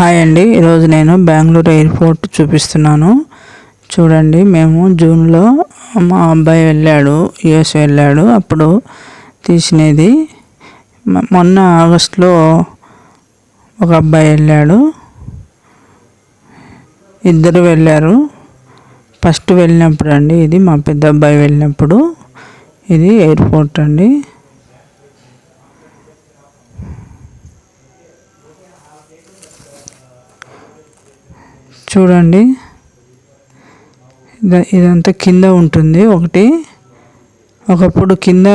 Hi అండి. ఈరోజు నేను బెంగళూరు ఎయిర్పోర్ట్ చూపిస్తున్నాను. చూడండి మేము జూన్లో మా అబ్బాయి వెళ్ళాడు యుఎస్ వెళ్ళాడు. అప్పుడు తీసినది. మొన్న ఆగస్టులో ఒక అబ్బాయి వెళ్ళాడు. ఇద్దరు వెళ్ళారు. ఫస్ట్ వెళ్ళినప్పుడు అండి ఇది మా పెద్ద అబ్బాయి వెళ్ళినప్పుడు. ఇది ఎయిర్పోర్ట్ అండి. చూడండి. ఇదంతా కింద ఉంటుంది ఒకటి. ఒకప్పుడు కింద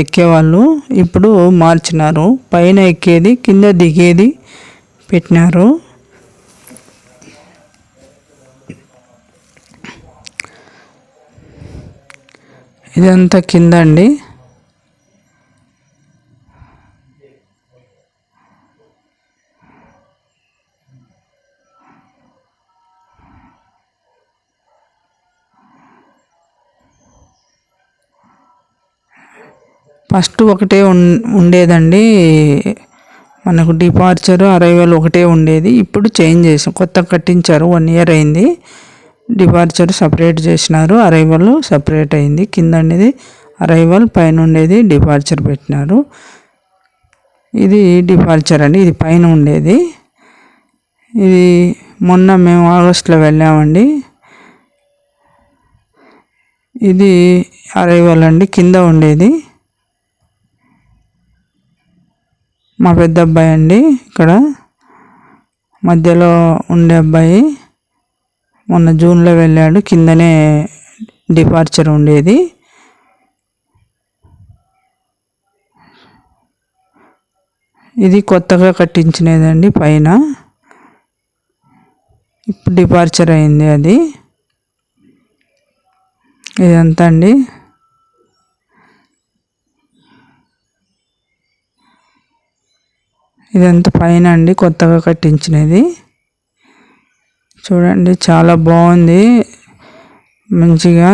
ఎక్కేవాళ్ళు ఇప్పుడు మార్చినారు. పైన ఎక్కేది కింద దిగేది పెట్టినారు. ఇదంతా కింద అండి ఫస్ట్ ఒకటే ఉం ఉండేదండి. మనకు డిపార్చర్ అరైవల్ ఒకటే ఉండేది. ఇప్పుడు చేంజ్ చేసాం కొత్త కట్టించారు. వన్ ఇయర్ అయింది. డిపార్చర్ సపరేట్ చేసినారు. అరైవల్ సపరేట్ అయింది. కింద ఉండేది అరైవల్ పైన ఉండేది డిపార్చర్ పెట్టినారు. ఇది డిపార్చర్ అండి. ఇది పైన ఉండేది. ఇది మొన్న మేము ఆగస్టులో వెళ్ళామండి. ఇది అరైవల్ అండి. కింద ఉండేది. మా పెద్ద అబ్బాయి అండి ఇక్కడ. మధ్యలో ఉండే అబ్బాయి మొన్న జూన్లో వెళ్ళాడు. కిందనే డిపార్చర్ ఉండేది. ఇది కొత్తగా కట్టించినదండి పైన. ఇప్పుడు డిపార్చర్ అయింది అది. ఇదంతా అండి. ఇదంతా పైన అండి కొత్తగా కట్టించినది. చూడండి చాలా బాగుంది. మంచిగా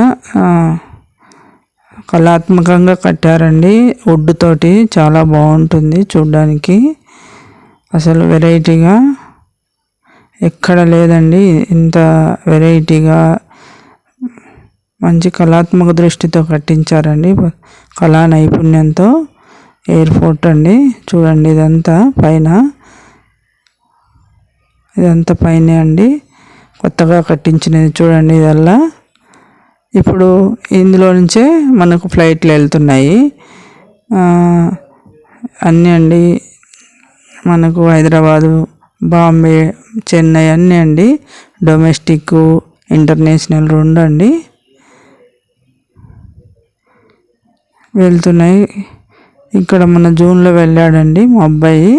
కళాత్మకంగా కట్టారండి. వుడ్ తోటి చాలా బాగుంటుంది చూడ్డానికి. అసలు వెరైటీగా ఎక్కడ లేదండి ఇంత వెరైటీగా మంచి కళాత్మక దృష్టితో కట్టించారండి. కళా నైపుణ్యంతో ఎయిర్పోర్ట్ అండి. చూడండి ఇదంతా పైన. ఇదంతా పైన అండి. కొత్తగా కట్టించినది చూడండి ఇదల్లా. ఇప్పుడు ఇందులో నుంచే మనకు ఫ్లైట్లు వెళ్తున్నాయి. అన్నీ అండి. మనకు హైదరాబాదు బాంబే చెన్నై అన్నీ అండి. డొమెస్టిక్ ఇంటర్నేషనల్ రెండు అండి. వెళ్తున్నాయి. ఇక్కడ మన జూన్లో వెళ్ళాడండి మా అబ్బాయి.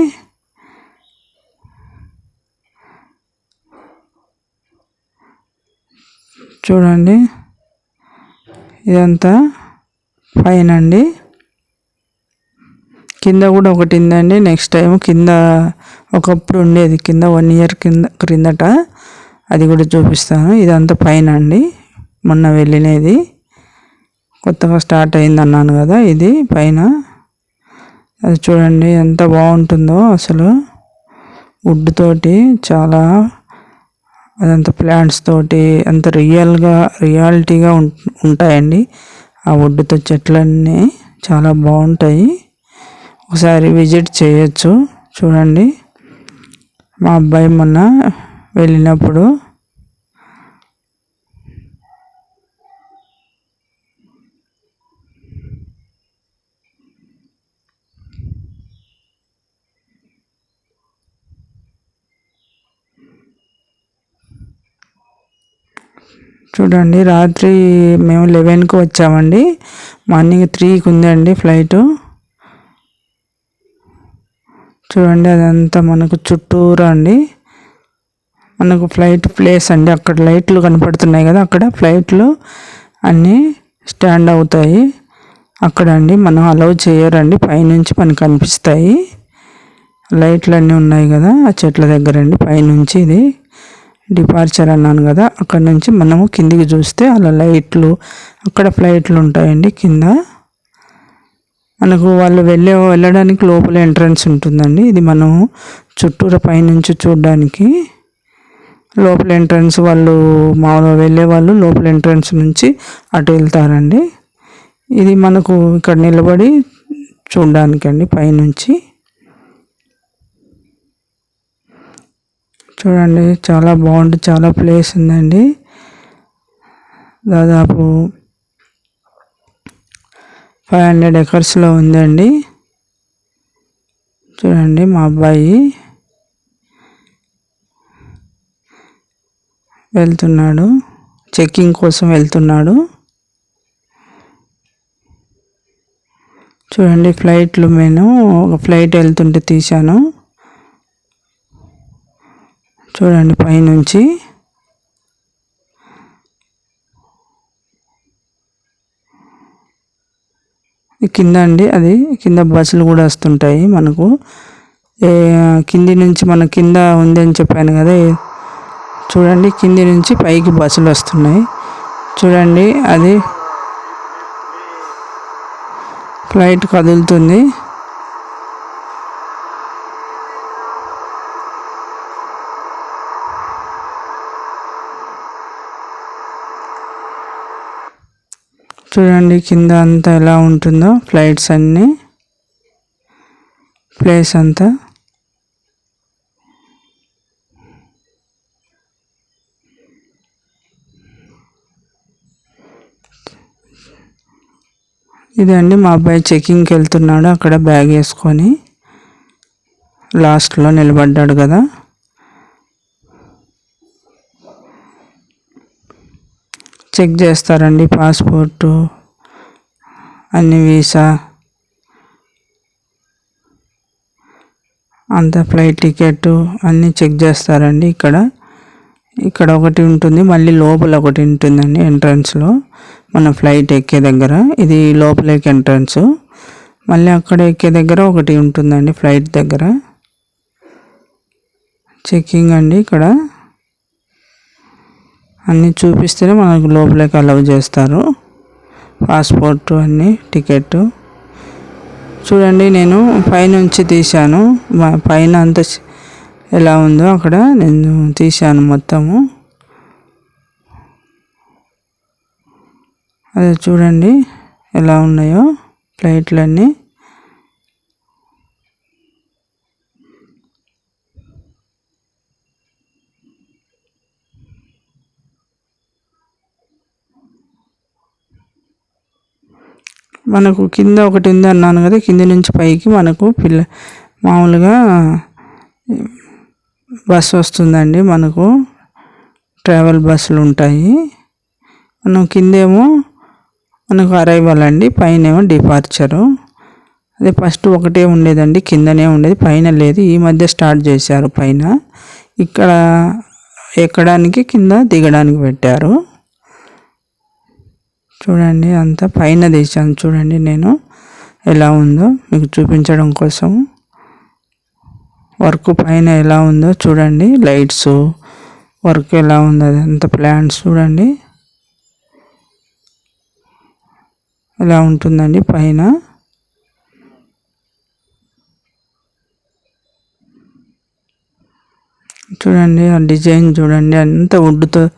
చూడండి. ఇదంతా పైన అండి. కింద కూడా ఒకటి ఉందండి. నెక్స్ట్ టైం కింద ఒకప్పుడు ఉండేది. కింద వన్ ఇయర్ కింద క్రిందట అది కూడా చూపిస్తాను. ఇదంతా పైన అండి. మొన్న వెళ్ళినది. కొత్తగా స్టార్ట్ అయింది అన్నాను కదా ఇది పైన. అది చూడండి ఎంత బాగుంటుందో అసలు. వుడ్ తోటి చాలా అదంతా ప్లాంట్స్ తోటి అంత రియల్గా రియాలిటీగా ఉం- ఉంటాయండి. ఆ వుడ్తో చెట్లన్నీ చాలా బాగుంటాయి. ఒకసారి విజిట్ చేయొచ్చు. చూడండి. మా అబ్బాయి మొన్న వెళ్ళినప్పుడు చూడండి రాత్రి మేము లెవెన్కి వచ్చామండి. మార్నింగ్ త్రీకి ఉందండి ఫ్లైటు. చూడండి అదంతా మనకు చుట్టూరా అండి. మనకు ఫ్లైట్ ప్లేస్ అండి. అక్కడ లైట్లు కనపడుతున్నాయి కదా అక్కడ ఫ్లైట్లు అన్నీ స్టాండ్ అవుతాయి. అక్కడ అండి మనం అలౌ చేయరండి. పైనుంచి మనకు కనిపిస్తాయి లైట్లు అన్నీ ఉన్నాయి కదా ఆ చెట్ల దగ్గర అండి. పైనుంచి ఇది. డిపార్చర్ అన్నాను కదా అక్కడ నుంచి మనము కిందికి చూస్తే అలా లైట్లు అక్కడ ఫ్లైట్లు ఉంటాయండి కింద. మనకు వాళ్ళు వెళ్ళే వెళ్ళడానికి లోపల ఎంట్రన్స్ ఉంటుందండి. ఇది మనం చుట్టూరు పైనుంచి చూడడానికి. లోపల ఎంట్రన్స్ వాళ్ళు మామూలుగా వెళ్ళే వాళ్ళు లోపల ఎంట్రన్స్ నుంచి అటు వెళ్తారండి. ఇది మనకు ఇక్కడ నిలబడి చూడడానికండి పైనుంచి. చూడండి చాలా బాగుంది చాలా ప్లేస్ ఉందండి. దాదాపు ఫైవ్ హండ్రెడ్ ఎకర్స్లో ఉందండి. చూడండి మా అబ్బాయి వెళ్తున్నాడు చెక్కింగ్ కోసం వెళ్తున్నాడు. చూడండి ఫ్లైట్లు నేను ఒక ఫ్లైట్ వెళ్తుంటే తీశాను. చూడండి పైనుంచి. కింద అండి అది కింద బస్సులు కూడా వస్తుంటాయి మనకు. కింది నుంచి మన కింద ఉంది అని చెప్పాను కదా చూడండి కింది నుంచి పైకి బస్సులు వస్తున్నాయి. చూడండి అది ఫ్లైట్ కదులుతుంది. చూడండి కింద అంతా ఎలా ఉంటుందో ఫ్లైట్స్ అన్నీ ప్లేస్ అంతా. ఇదండి మా అబ్బాయి చెకింగ్కి వెళ్తున్నాడు అక్కడ బ్యాగ్ వేసుకొని. లాస్ట్లో నిలబడ్డాడు కదా. చెక్ చేస్తారండి పాస్పోర్టు అన్ని వీసా. అంత ఫ్లైట్ టికెట్ అన్నీ చెక్ చేస్తారండి ఇక్కడ. ఇక్కడ ఒకటి ఉంటుంది మళ్ళీ లోపల ఒకటి ఉంటుందండి ఎంట్రన్స్లో. మన ఫ్లైట్ ఎక్కే దగ్గర. ఇది లోపలికి ఎంట్రన్స్. మళ్ళీ అక్కడ ఎక్కే దగ్గర ఒకటి ఉంటుందండి ఫ్లైట్ దగ్గర. చెక్కింగ్ అండి ఇక్కడ. అన్నీ చూపిస్తేనే మనకు లోపలికి అలౌ చేస్తారు. పాస్పోర్ట్ అన్నీ టికెట్ చూడండి నేను పైనుంచి తీశాను. పైన అంత ఎలా ఉందో అక్కడ నేను తీశాను మొత్తము. అదే చూడండి ఎలా ఉన్నాయో ఫ్లైట్లన్నీ మనకు కింద ఒకటి ఉంది అన్నాను కదా కింద నుంచి పైకి మనకు పిల్ల మామూలుగా బస్సు వస్తుందండి మనకు. ట్రావెల్ బస్సులు ఉంటాయి. మనం కిందేమో మనకు అరైవల్ అండి పైన ఏమో డిపార్చరు అదే ఫస్ట్ ఒకటే ఉండేదండి కిందనే ఉండేది పైన లేదు. ఈ మధ్య స్టార్ట్ చేశారు పైన. ఇక్కడ ఎక్కడానికి కింద దిగడానికి పెట్టారు. చూడండి అంతా పైన తీసాను చూడండి నేను ఎలా ఉందో మీకు చూపించడం కోసం. వర్క్ పైన ఎలా ఉందో చూడండి లైట్స్. వర్క్ ఎలా ఉందో అంత ప్లాంట్స్ చూడండి. ఇలా ఉంటుందండి పైన? చూడండి ఆ డిజైన్ చూడండి అంత వుడ్తో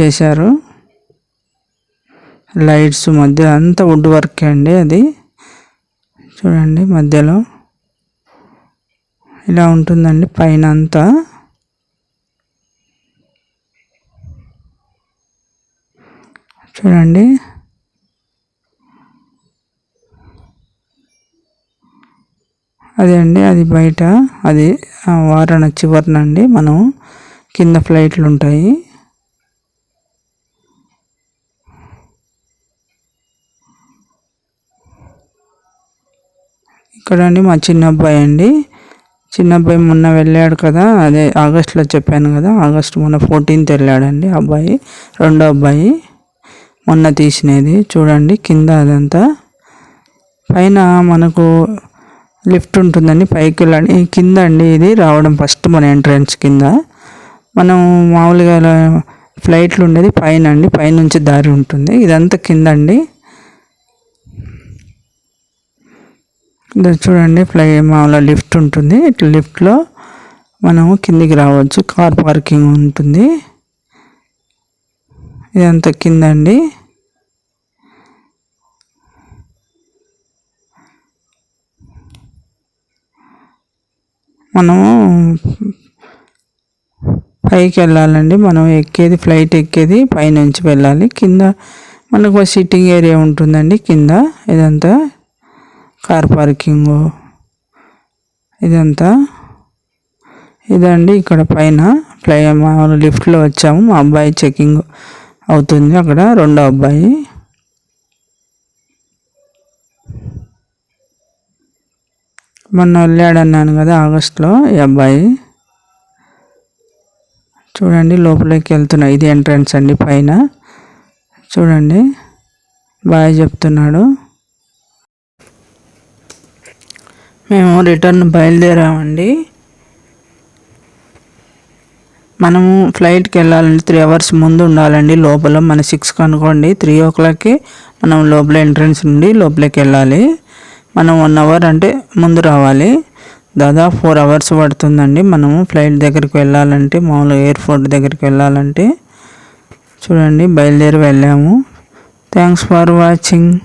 చేశారు. లైట్స్ మధ్య అంతా వుడ్ వర్క్ అండి అది? చూడండి మధ్యలో. ఇలా ఉంటుందండి పైన అంతా చూడండి. అదే అండి అది బయట అది వారణ చివరన అండి మనం కింద ఫ్లైట్లు ఉంటాయి. ఇక్కడ అండి మా చిన్న అబ్బాయి అండి. చిన్న అబ్బాయి మొన్న వెళ్ళాడు కదా అదే ఆగస్ట్లో చెప్పాను కదా ఆగస్ట్ మొన్న ఫోర్టీన్త్ వెళ్ళాడండి అబ్బాయి రెండో అబ్బాయి. మొన్న తీసినది చూడండి కింద అదంతా. పైన మనకు లిఫ్ట్ ఉంటుందండి పైకి వెళ్ళండి కింద అండి ఇది రావడం ఫస్ట్ మన ఎంట్రన్స్ కింద. మనం మామూలుగా ఫ్లైట్లు ఉండేది పైన అండి పైనుంచి దారి ఉంటుంది. ఇదంతా కింద అండి ఇది చూడండి ఫ్లై మామూలుగా లిఫ్ట్ ఉంటుంది. ఇట్లా లిఫ్ట్లో మనము కిందికి రావచ్చు. కార్ పార్కింగ్ ఉంటుంది. ఇదంతా కింద అండి మనము పైకి వెళ్ళాలండి. మనం ఎక్కేది ఫ్లైట్ ఎక్కేది పైనుంచి వెళ్ళాలి. కింద మనకు సిట్టింగ్ ఏరియా ఉంటుందండి. కింద ఇదంతా కార్ పార్కింగ్. ఇదంతా. ఇదండి ఇక్కడ పైన. ఫ్లై లిఫ్ట్లో వచ్చాము. మా అబ్బాయి చెకింగ్ అవుతుంది అక్కడ. రెండో అబ్బాయి. మొన్న వెళ్ళాడన్నాను కదా ఆగస్ట్లో ఈ అబ్బాయి. చూడండి లోపలికి వెళ్తున్నా. ఇది ఎంట్రన్స్ అండి పైన. చూడండి. బాయ్ చెప్తున్నాడు. మేము రిటర్న్ బయలుదేరామండి. మనము ఫ్లైట్కి వెళ్ళాలంటే త్రీ అవర్స్ ముందు ఉండాలండి. లోపల మన సిక్స్కి అనుకోండి. త్రీ ఓ క్లాక్కి మనం లోపల ఎంట్రన్స్ నుండి లోపలికి వెళ్ళాలి. మనం వన్ అవర్ అంటే ముందు రావాలి. దాదాపు ఫోర్ అవర్స్ పడుతుందండి. మనము ఫ్లైట్ దగ్గరికి వెళ్ళాలంటే మామూలుగా ఎయిర్పోర్ట్ దగ్గరికి వెళ్ళాలంటే. చూడండి బయలుదేరి వెళ్ళాము. Thanks for watching